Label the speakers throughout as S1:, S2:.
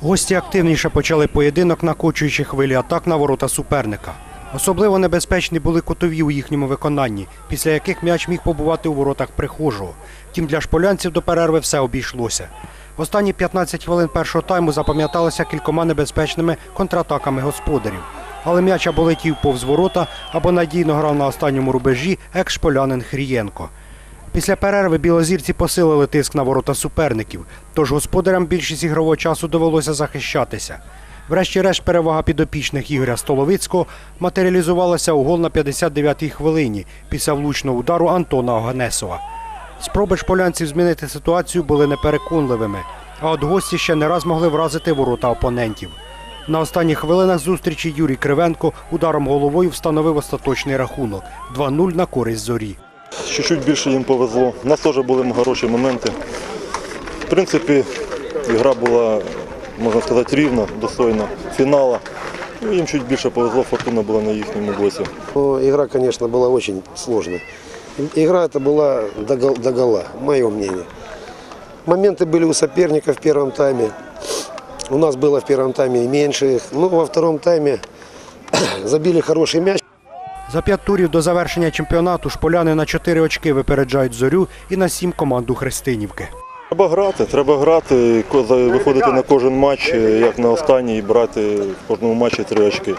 S1: Гості активніше почали поєдинок, накочуючи хвилі атак на ворота суперника. Особливо небезпечні були кутові у їхньому виконанні, після яких м'яч міг побувати у воротах прихожого. Втім, для шполянців до перерви все обійшлося. Останні 15 хвилин першого тайму запам'яталися кількома небезпечними контратаками господарів. Але м'яч або летів повз ворота, або надійно грав на останньому рубежі екс-шполянин Хрієнко. Після перерви білозірці посилили тиск на ворота суперників, тож господарям більшість ігрового часу довелося захищатися. Врешті-решт перевага підопічних Ігоря Столовицького матеріалізувалася у гол на 59-й хвилині після влучного удару Антона Оганесова. Спроби шполянців змінити ситуацію були непереконливими, а от гості ще не раз могли вразити ворота опонентів. На останніх хвилинах зустрічі Юрій Кривенко ударом головою встановив остаточний рахунок 2-0 на користь зорі.
S2: Чуть-чуть більше їм повезло. У нас теж були хороші моменти. В принципі, гра була, можна сказати, рівна, достойна фінала. Ну, їм чуть більше повезло, фортуна була на їхньому боці.
S3: Ну, игра, конечно, была очень сложной. Игра это была до, гол- до гола, мое мнение. Моменты были у соперника в первом тайме. У нас было в первом тайме и меньше их. Ну, во втором тайме забили хороший мяч.
S1: За п'ять турів до завершення чемпіонату шполяни на 4 очки випереджають зорю і на 7 команду Христинівки.
S2: Треба грати, треба грати, ко- за- виходити на кожен матч, е, як на останній, і брати в кожному матчі три очки.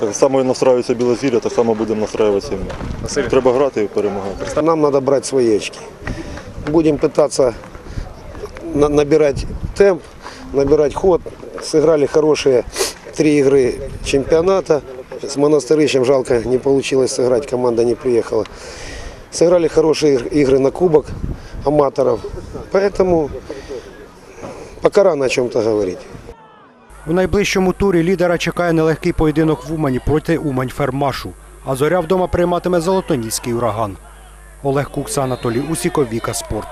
S2: Так само і настраюється Білозір'я, так само будемо настраюватися. і ми. Треба грати і перемагати.
S3: Нам надо брать свои очки. Будем пытаться на- набирать темп, набирать ход. Сыграли хорошие три игры чемпионата. С Монастырищем жалко не получилось сыграть, команда не приехала. Сыграли хорошие иг- игры на кубок аматоров. Поэтому пока рано о чем-то говорить.
S1: У найближчому турі лідера чекає нелегкий поєдинок в Умані проти Умань Фермашу. А зоря вдома прийматиме Золотоніський ураган. Олег Кукса, Анатолій Усіков, Віка Спорт.